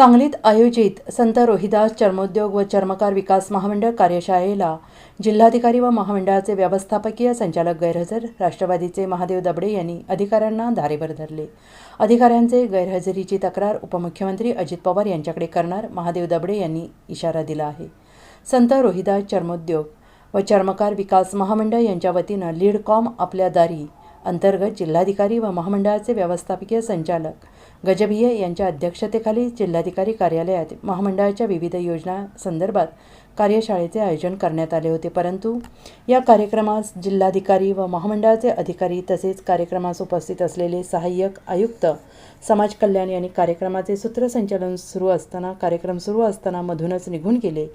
सांगलीत आयोजित संत रोहिदास चर्मोद्योग व चर्मकार विकास महामंडळ कार्यशाळेला जिल्हाधिकारी व महामंडळाचे व्यवस्थापकीय संचालक गैरहजर राष्ट्रवादीचे महादेव दबडे यांनी अधिकाऱ्यांना धारेवर धरले. अधिकाऱ्यांचे गैरहजेरीची तक्रार उपमुख्यमंत्री अजित पवार यांच्याकडे करणार महादेव दबडे यांनी इशारा दिला आहे. संत रोहिदास चर्मोद्योग व चर्मकार विकास महामंडळ यांच्या वतीनं लीडकॉम आपल्या दारी अंतर्गत जिल्हाधिकारी व महामंडळाचे व्यवस्थापकीय संचालक गजभिये यांच्या अध्यक्षतेखाली जिल्हाधिकारी कार्यालयात महामंडळाच्या विविध योजना संदर्भात कार्यशाळेचे आयोजन करण्यात आले होते. परंतु या कार्यक्रमास जिल्हाधिकारी व महामंडळाचे अधिकारी तसेच कार्यक्रमास उपस्थित असलेले सहाय्यक आयुक्त समाज कल्याण यांनी कार्यक्रमाचे सूत्रसंचालन सुरू असताना कार्यक्रम सुरू असताना मधूनच निघून गेले.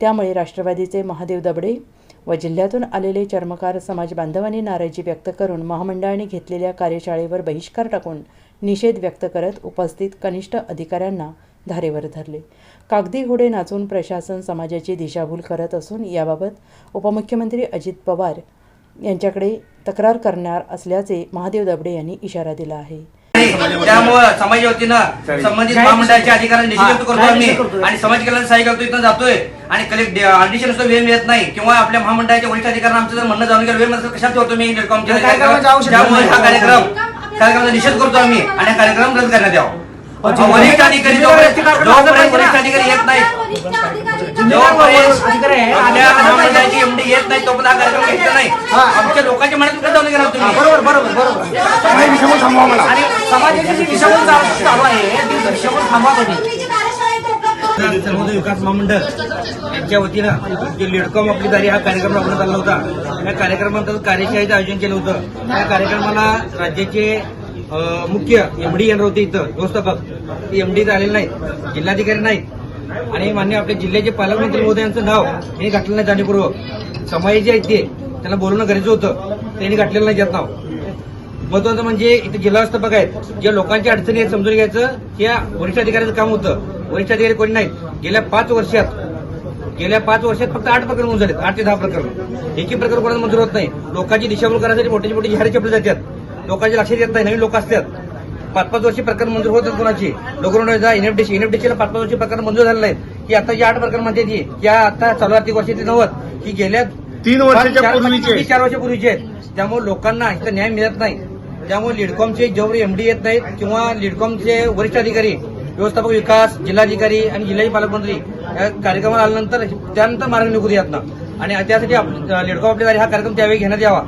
त्यामुळे राष्ट्रवादीचे महादेव दबडे व जिल्ह्यातून आलेले चर्मकार समाज बांधवांनी नाराजी व्यक्त करून महामंडळाने घेतलेल्या कार्यशाळेवर बहिष्कार टाकून निषेध व्यक्त करत उपस्थित कनिष्ठ अधिकाऱ्यांना धारेवर धरले. कागदी घोडे नाचून प्रशासन समाजाची दिशाभूल करत असून याबाबत उपमुख्यमंत्री अजित पवार यांच्याकडे तक्रार करणार असल्याचे महादेव दबडे यांनी इशारा दिला आहे. त्यामुळं समाजाच्या वतीनं संबंधित महामंडळाच्या अधिकाऱ्यांना निषेध व्यक्त करतो आम्ही. आणि समाज कल्याण सहाय्य करतो इथं जातोय. आणि कलेक्ट ऑडिशन सुद्धा वेळ मिळत नाही. किंवा आपल्या महामंडळाच्या वरिष्ठ अधिकाऱ्यांना आमचं जर म्हणणं जाणून घ्या वेळ नसेल कशात होतो मी त्यामुळे. हा कार्यक्रम कार्यक्रमाचा निषेध करतो आम्ही आणि हा कार्यक्रम रद्द करण्यात यावा. वरिष्ठ अधिकारी जोपर्यंत जोपर्यंत वरिष्ठ अधिकारी येत नाही जोपर्यंत आपल्या एमडी येत नाही तोपर्यंत हा कार्यक्रम घ्यायचा नाही. आमच्या लोकांच्या मनात कुठे जाऊन घेणार तुम्ही? बरोबर बरोबर बरोबर. आणि समाजाची जी दिशाभूल चालू चालू आहे ती दिशाभूल थांबवा तुम्ही. सर्वोदय विकास महामंडळ यांच्या वतीनं जे लेडकॉम आपली दारी हा कार्यक्रम राबवण्यात आला होता. या कार्यक्रमांतर्गत कार्यशाळेचं आयोजन केलं होतं. या कार्यक्रमाला राज्याचे मुख्य एमडी येणार होते इथं व्यवस्थापक. ते एमडी आलेले नाहीत जिल्हाधिकारी नाहीत. आणि मान्य आपल्या जिल्ह्याचे पालकमंत्री महोदयांचं नाव हे घातलं नाही जाणीवपूर्वक. समाज जे आहेत ते त्यांना बोलवणं गरजेचं होतं. त्यांनी घातलेलं नाही त्यात नाव. महत्वाचं म्हणजे इथे जिल्हा व्यवस्थापक आहेत. ज्या लोकांच्या अडचणी आहेत समजून घ्यायचं या वरिष्ठ अधिकाऱ्याचं काम होतं. वरिष्ठ अधिकारी कोणी नाहीत. गेल्या पाच वर्षात गेल्या पाच वर्षात फक्त आठ प्रकरण मंजूर आहेत. आठ ते दहा प्रकरण. एकही प्रकरण कोणाला मंजूर होत नाही. लोकांची दिशाभूल करण्यासाठी मोठी मोठी जाहिरात छापली जातात. लोकांच्या लक्षात येत नाही. नवीन लोक असतात. पाच पाच वर्षी प्रकरण मंजूर होत आहेत कोणाची? लोकरुणाचा एनएफडीसी एनएफडीसीला पाच पाच वर्षी प्रकरण मंजूर झालेलं आहेत. की आता जी आठ प्रकरण म्हणते ती या आता चालू आर्थिक वर्षाची नव्वद. ही गेल्या तीन वर्षाच्या पूर्वीचे. चार वर्षापूर्वीचे आहेत. त्यामुळे लोकांना इथं न्याय मिळत नाही. त्यामुळे लिडकॉमचे जेवढे एमडी येत नाहीत किंवा लिडकॉमचे वरिष्ठ अधिकारी व्यवस्थापक विकास जिल्हाधिकारी आणि जिल्ह्याचे पालकमंत्री या कार्यक्रमाला आल्यानंतर त्यानंतर मार्ग निघू देत ना आणि त्यासाठी लिडकॉम आपल्याला हा कार्यक्रम त्यावेळी घेण्यात यावा.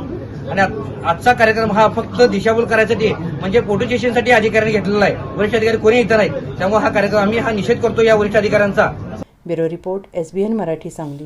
आणि आजचा कार्यक्रम हा फक्त दिशाभूल करायसाठी म्हणजे फोटो अधिकाऱ्यांनी घेतलेला आहे. वरिष्ठ अधिकारी कोणी इथं नाही. त्यामुळे हा कार्यक्रम आम्ही हा निषेध करतो या वरिष्ठ अधिकाऱ्यांचा. Bureau report S B N Marathi Sangli.